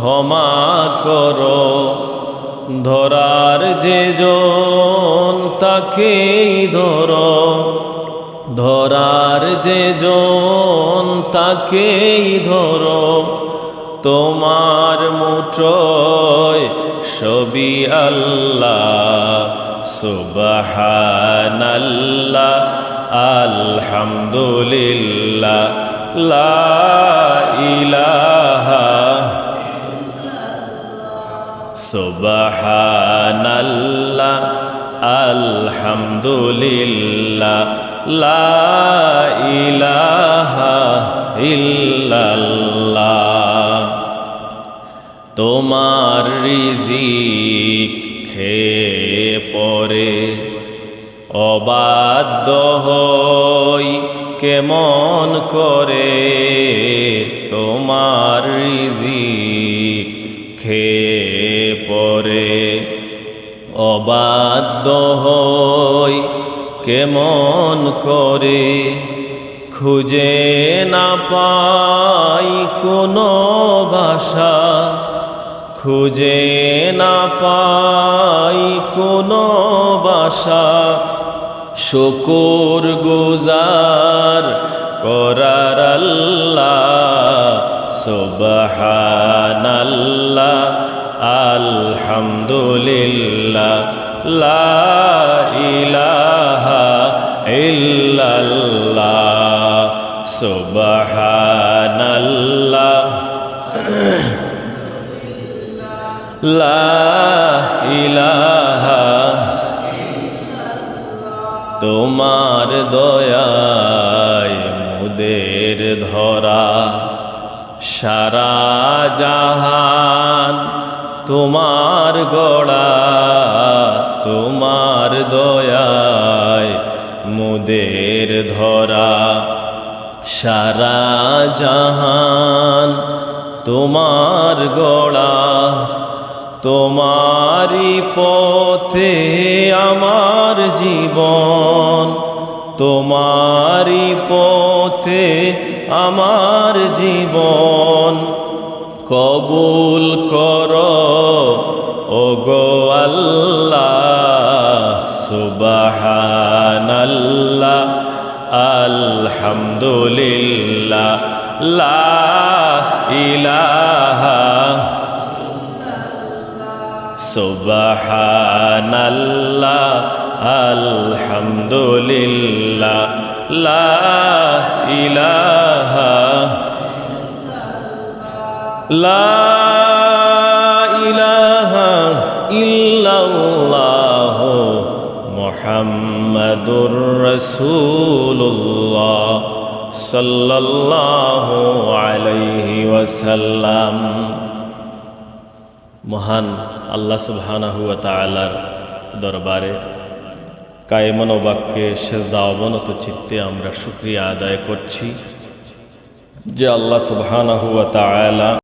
ক্ষমা করো। ধরার যে জন তাকেই ধরো। ধরার যে জন তাকেই ধরো। তোমার মুঠোয় সবি আল্লাহ, সুবহানাল্লাহ, আলহামদুলিল্লাহ, লা ইলাহা সুবহানাল্লাহ, আলহামদুলিল্লাহ, লা ইলাহা ইল্লাল্লাহ। তোমার রিজিক খেয়ে পরে অবাধ্য হই কেমন করে? তোমার রিজিক খেয়ে পরে অবাধ্য হই কেমন করে, খুঁজে না পাই কোনো ভাষা, খুঁজে না পাই কোনো বাসা শুকুর গুজার করার আল্লাহ সুবহানাল্লাহ আলহামদুলিল্লাহ লা ইলাহা ইল্লাল্লাহ সুবহানাল্লাহ লা ইলাহা তোমার দয়ায় মুদের ধরা। সারা জাহান তোমার গড়া, তোমার দয়ায় মুদের ধরা। সারা জাহান তোমার গড়া তোমারি পথে আমার জীবন তোমারি পথে আমার জীবন কবুল কর ও গো আল্লাহ, সুবহানাল্লাহ, আলহামদুলিল্লাহ, লা ইলাহা সুবহানাল্লাহ, আলহামদুলিল্লাহ, লা ইলাহা লা ইলাহা ইল্লাল্লাহ আলাইহি ওয়াসাল্লাম। মহান আল্লাহ সুবহানাহু ওয়া তাআলার দরবারে কায়মন বাক্যে সেজদা অবনত চিত্তে আমরা শুক্রিয়া আদায় করছি যে আল্লাহ সুবহানাহু ওয়া তাআলা